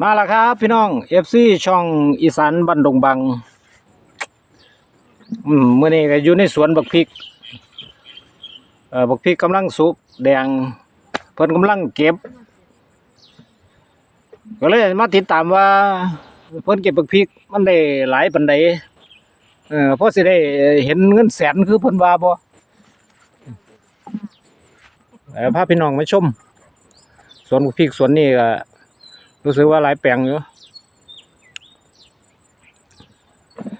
มาแล้วครับ พี่น้องเอฟซีช่องอีสานบันดงบังอืมมื่อนี้ก็อยู่ในสวนบักพริกเอ่อบักพริกกำลังสุกแดงเพิ่นกำลังเก็บ ก็เลยมาติดตามว่า เพิ่นเก็บบักพริกมันได้หลายปานใดเออพอสิได้เห็นเงินแสนคือเพิ่นว่าบ่เออพาพี่น้องมาชมสวนบักพริกสวนนี้ก็ รู้สึกว่าหลายแปลงอยู่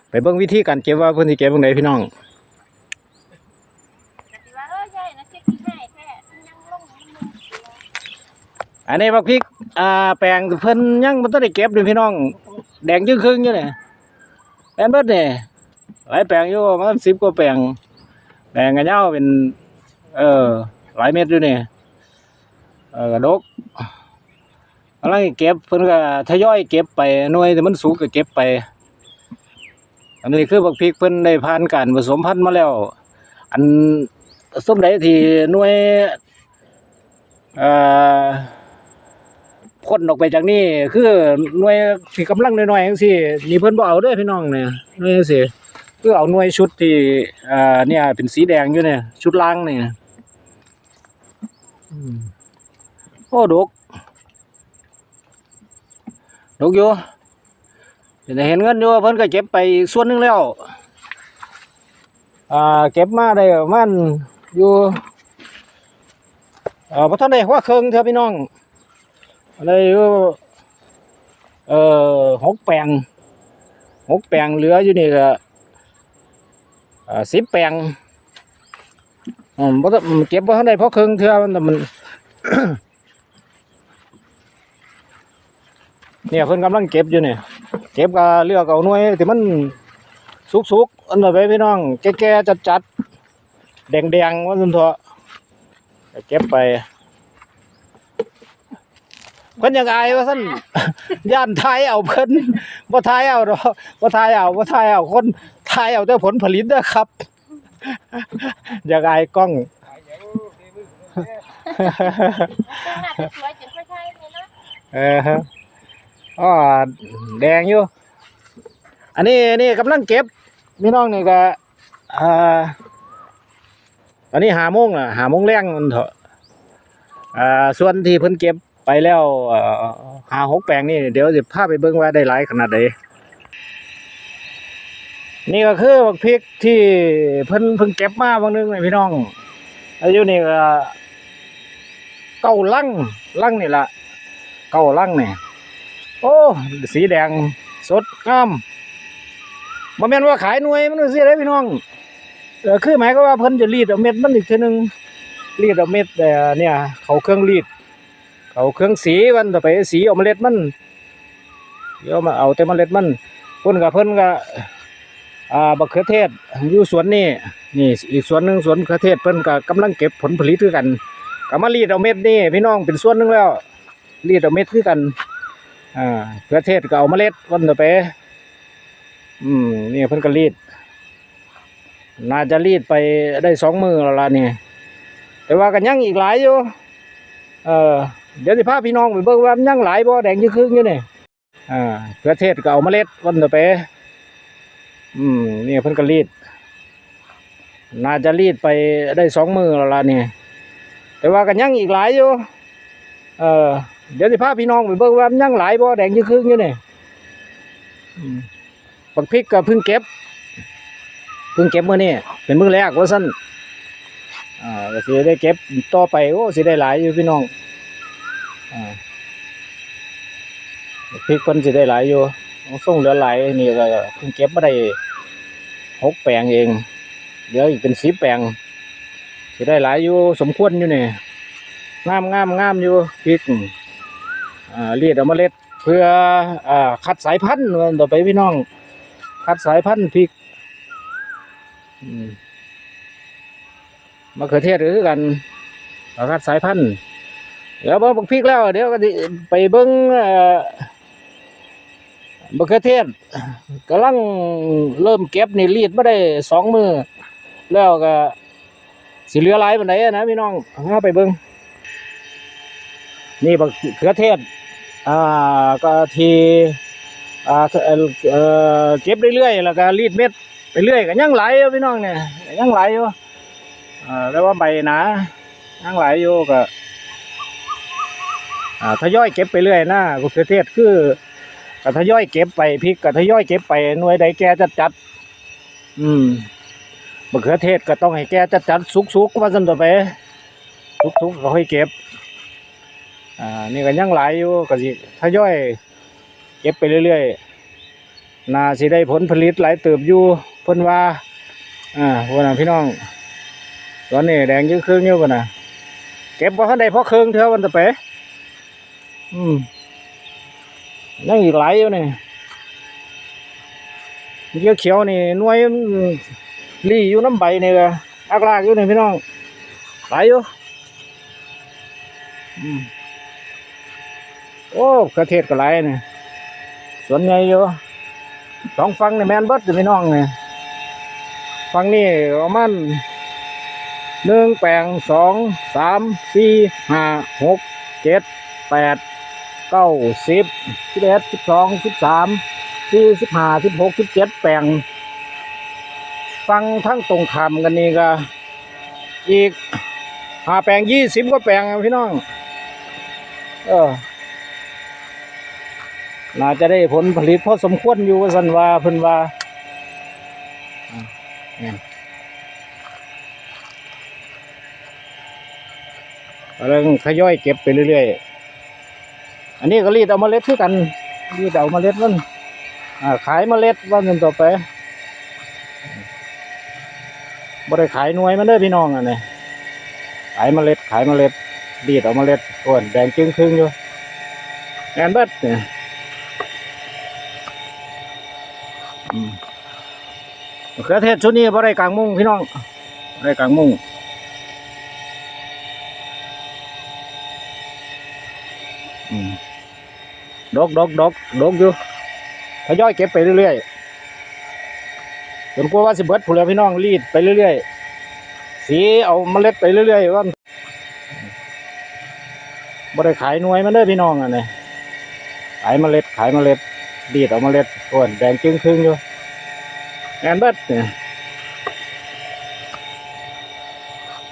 ไปเบิ่งวิธีการเก็บว่าเพิ่นสิเก็บจังไดพี่น้องก็สิว่าเออใช่นะเจ๊ขี้ให้แท้ยังอันนี้บักพริกอ่าแปลงเพิ่นยังบ่ทันได้เก็บเลยพี่น้อง แดงจึงครึ่งอยู่เนี่ยแปลงเบิดเนี่ยหลายแปลงอยู่ประมัน10กว่าแปลงแปลงกันยาเป็น เออหลายเม็ดอยู่เนี่ยเออกระดก อะไรเก็บเพิ่นก็ทยอยเก็บไปหน่วยแต่มันสุกก็เก็บไป อันนี้คือบักพริกเพิ่นได้ผ่านการผสมพันธุ์มาแล้ว อันส้มใดที่หน่วยอ่อพ่นออกไปจากนี่คือหน่วยที่กำลังน้อยๆจังซี่นี่เพิ่นบ่เอาเด้อพี่น้องเนี่ยหน่วยจังซี่คือเอาหน่วยชุดที่เอ่อเนี่ยเป็นสีแดงอยู่เนี่ย ชุดล่างเนี่ยโอ้ดก ดกอยู่เดี๋ยวเห็นเงินอยู่เพิ่นก็เก็บไปส่วนนึงแล้วอ่าเก็บมาได้ประมาณอยู่เอ่อพระท่านได้ว่าเครื่องเถอพี่น้องอะไรอยู่เอ่อหกแปลงหกแปลงเหลืออยู่นี่ก็เอ่สิบแปลงอืมบ่ต้องเก็บพระท่านได้เพราะเครื่องเถอะมันแต่มัน เนี่ยเพิ่นกำลังเก็บอยู่เนี่ยเก็บก็เลือกเอาหน่วยที่มันสุกๆอันนั้นไปพี่น้อง แก่ๆจัดๆแดงๆว่าซั่นเถอะก็เก็บไปเพิ่นยังอายว่าซั่นย่านทายเอาเพิ่นบ่ทายเอาดอกบ่ทายเอาบ่ทายเอาคนทายเอาแต่ผลผลิตนะครับอยากอายกล้องเลยนะเออฮะ อ๋อแดงอยู่ อันนี้นี่กำลังเก็บพี่น้องนี่ก็อ่าตอนนี้หาโมงอะหาโมงแรงมันเถอะอ่าส่วนที่เพิ่นเก็บไปแล้วหาหกแปลงนี่เดี๋ยวจะพาไปเบิ่งว่าได้หลายขนาดใดนี่ก็คือบักพริกที่เพิ่นเพิ่งเก็บมาบางนึงเลยพี่น้องอายุนี่ก็เก้าลั่งลั่งนี่ละเก้าลั่งนี่ โอ้ สีแดงสดงามบ่แม่นว่าขายหน่วยมันสิได้พี่น้องเออคือหมายก็ว่าเพิ่นจะรีดเอาเม็ดมันอีกทื่อนึงรีดเอาเม็ดแต่เนี่ย เขาเครื่องรีด เขาเครื่องสีมันต่อไปสีเอาเมล็ดมันเดี๋ยวมาเอาแต่เมล็ดมันเพิ่นกับเพิ่นก็อ่าบักเขือเทศอยู่สวนนี่นี่อีกสวนหนึ่งสวนเขือเทศเพิ่นก็กำลังเก็บผลผลิตคือกันก็มารีดเอาเม็ดนี่พี่น้องเป็นส่วนหนึ่งแล้วรีดเอาเม็ดคือกัน อ่าเขือเทศก็เอาเมล็ดวันต่อไป อืมนี่เพิ่นก็รีด น่าจะรีดไปได้สองมือแล้วล่ะนี่ แต่ว่ากันยังอีกหลายอยู่ เออเดี๋ยวสิพาพี่น้องไปเบิ่งว่ามันยังหลายบ่แดงยี่ครึ่งอยู่นี่อ่าเขือเทศก็เอาเมล็ดวันต่อไป อืมนี่เพิ่นก็รีด น่าจะรีดไปได้สองมือแล้วล่ะนี่ แต่ว่ากันยังอีกหลายอยู่ เออ เดี๋ยวสิพาพี่น้องไปเบิ่งว่ามันยังหลายบ่แดงยี่ครึ่งอยู่นี่อืมบักพริกก็เพิ่งเก็บ เพิ่งเก็บเมื้อนี้เป็นมื้อแรกว่าซั่นอ่าก็สิได้เก็บต่อไปโอ้สิได้หลายอยู่พี่น้องอ่าบักพริกเพิ่นสิได้หลายอยู่ส่งเหลือหลายนี่ก็เพิ่งเก็บมาได้หกแปลงเองเหลืออีกเป็นสิบแปลงสิได้หลายอยู่สมควรอยู่นี่งามงามงามอยู่พริก รียดเอาเมล็ด เพื่ออคัดสายพันธุ์ต่อไปพี่น้อง คัดสายพันธุ์พริกมะเขือเทศก็คือกันคัดสายพันธุ์เดี๋ยวบิ่งบักพริกแล้ว เดี๋ยวก็ไปเบิ่งมะเขือเทศกำลังเริ่มเก็บนี่รีดไมาได้สองมือแล้วก็สิเหลือหลายปานใดอะนะพี่น้องเอาไปเบิ่งนี่บักเขือเทศ ก็ทีอ่าเอ่อเอ่อเก็บเรื่อยๆแล้วก็รีดเม็ดไปเรื่อยก็ยังไหลอยู่พี่น้องเนี่ยยังไหลอยู่อ่าแล้วว่าใบหนายังไหลอยู่ก็อ่าทยอยเก็บไปเรื่อยนะกุเทศคือก็ทยอยเก็บไปพริกก็ทยอยเก็บไปหน่วยใดแก่จัดจัด อืมมะเขือเทศก็ต้องให้แก่จัดจัดสุกๆว่าซั่นต่อไป สุกๆก็ค่อยเก็บ อ่านี่ก็ยังหลายอยู่ก็สิทยอยเก็บไปเรื่อยๆนาสิได้ผลผลิตหลายเติบอยู่เพิ่นว่าอ่าพวกน่ะพี่น้องตอนนี้แดงยิ่ครึ่งอยู่พุ่นน่ะเก็บบ่ทันได้พอครึ่งเท่าวันตะเปะอืมยังอีกหลายอยู่นี่เขียวเขียวนี่น่วยมันลี่อยู่น้ำใบนี่ก็อักลากอยู่นี่พี่น้องหลายอยู่อืม โอ้กระเทศก็หลนี่สวนใหญ่อยู่สองฝั่งนี่แมนเบิดอยู่พี่น้องนี่ฝั่งนี้ประมาณหนึ่งแปลงสองสามสี่ห้าหกเจ็ดแปดเก้าสิบสิบเอ็ดสิบสองสิบสามสี่สิบห้าสิบหกสิบเจ็ดแปลง ฟังทั้งตรงคำกันนี่ก็อีกหาแปลงยี่สิบก็แปลงพี่น้อง เออ น่าจะได้ผลผลิตพอสมควรอยู่สันว่าเพิ่นว่าเนี่ยกำลังทยอยเก็บไปเรื่อยๆ อันนี้ก็รีดเอาเมล็ดคือกัน รีดเอาเมล็ดมันอ่าขายเมล็ดว่าเงินต่อไปบ่ได้ขายหน่วยมันเด้อพี่น้องอะเนี่ยขายเมล็ดขายเมล็ดรีดเอาเมล็ดอ้วนแดงจึงครึ่งอยู่แอนเบิดเนี่ย มะเขือเทศชุดนี้บ่ได้กลางมุ้งพี่น้องบ่ได้กลางมุ้งอืมดกดกดกดกอยู่ทยอยเก็บไปเรื่อยๆจนกลัวว่าสิเบิดผู้แล้วพี่น้องรีดไปเรื่อยๆ สีเอาเมล็ดไปเรื่อยๆว่าบ่ได้ขายหน่วยมันเด้อพี่น้องอะเนี่ยขายเมล็ดขายเมล็ดดีดเอาเมล็ดส่วนแดงจึงครึ่งอยู่ แอนเบิดเนี่ย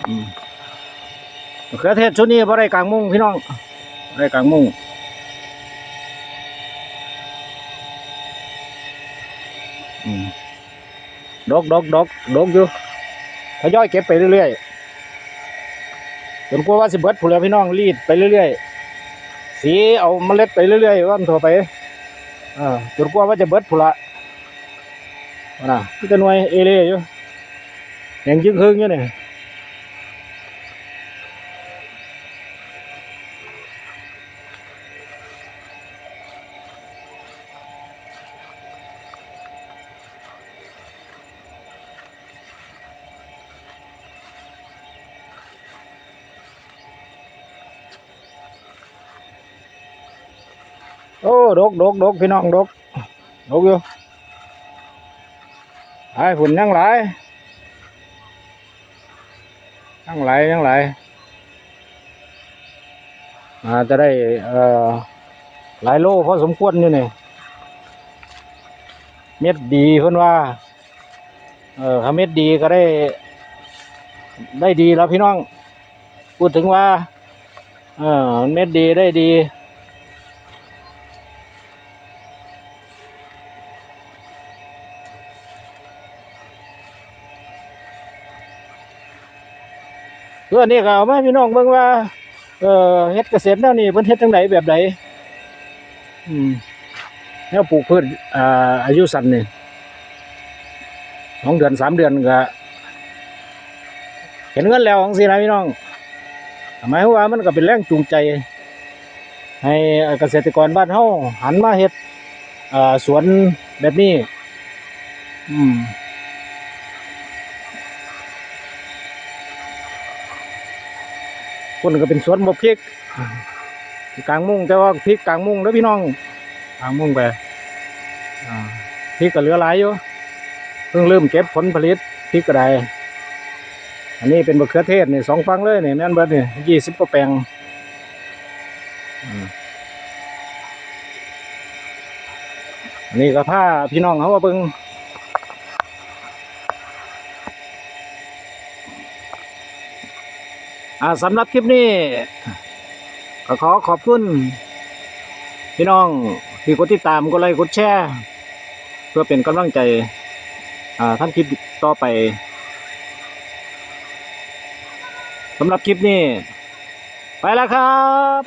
อืมมะเขือเทศชุดนี้พอได้กลางมุ้งพี่น้องบ่ได้กลางมุ้งอืมดกดกดกดกอยู่ทยอยเก็บไปเรื่อยๆจนกลัวาว่าสิเบิดผู้แล้วพี่น้องรีดไปเรื่อยๆสีเอาเมล็ดไปเรื่อยๆว่ามันทั่วไปจนกว่าว่าจะเบิดพุนละ ว่าน่ะที่จะหน่วยเอเล่อยู่ยังยึง ไอ้ฝุ่นยังไหลยังไหลยังไหลายอาจะได้เอ่อหลายโลพอสมควรอยู่นี่เม็ดดีเพิ่นว่า เออถ้าเม็ดดีก็ได้ ได้ดีแล้วพี่น้อง พูดถึงว่า เออเม็ดดีได้ดี เพื่อนี่ก็เอามาให้พี่น้องเบิ่งว่าเออเฮ็ดเกษตรแนวนี้เพิ่นเฮ็ดจังไดแบบใดอืมแนวปลูกพืชอ่าอายุสั้นนี่สองเดือนสามเดือนก็เห็นเงินแล้วจังซี่นะพี่น้องหมายวามว่ามันก็เป็นแรงจูงใจ ให้เกษตรกรบ้านเฮาหันมาเฮ็ดอ่าสวนแบบนี้ อืม คนก็เป็นสวนบกพริกกลางมุ่งแต่ว่าพริกกลางมุ่งแล้วพี่น้องกลางมุ่งไปพริกก็เหลือหลายอยู่เพิ่งเริ่มเก็บผลผลิตพริกก็ได้อันนี้เป็นมะเขือเทศเนี่ยสองฟังเลยเนี่ยนั่นเบิร์ดนี่ยยี่สิบกว่าแปลงอันนี้ก็ผ้าพี่น้องเขาว่าเพิ่ง อ่าสำหรับคลิปนี้ก็ขอขอบคุณ พี่น้องที่กดติดตามกดไลค์กดแชร์เพื่อเป็นกำลังใจอ่าท่านคลิปต่อไปสำหรับคลิปนี้ ไปแล้วครับ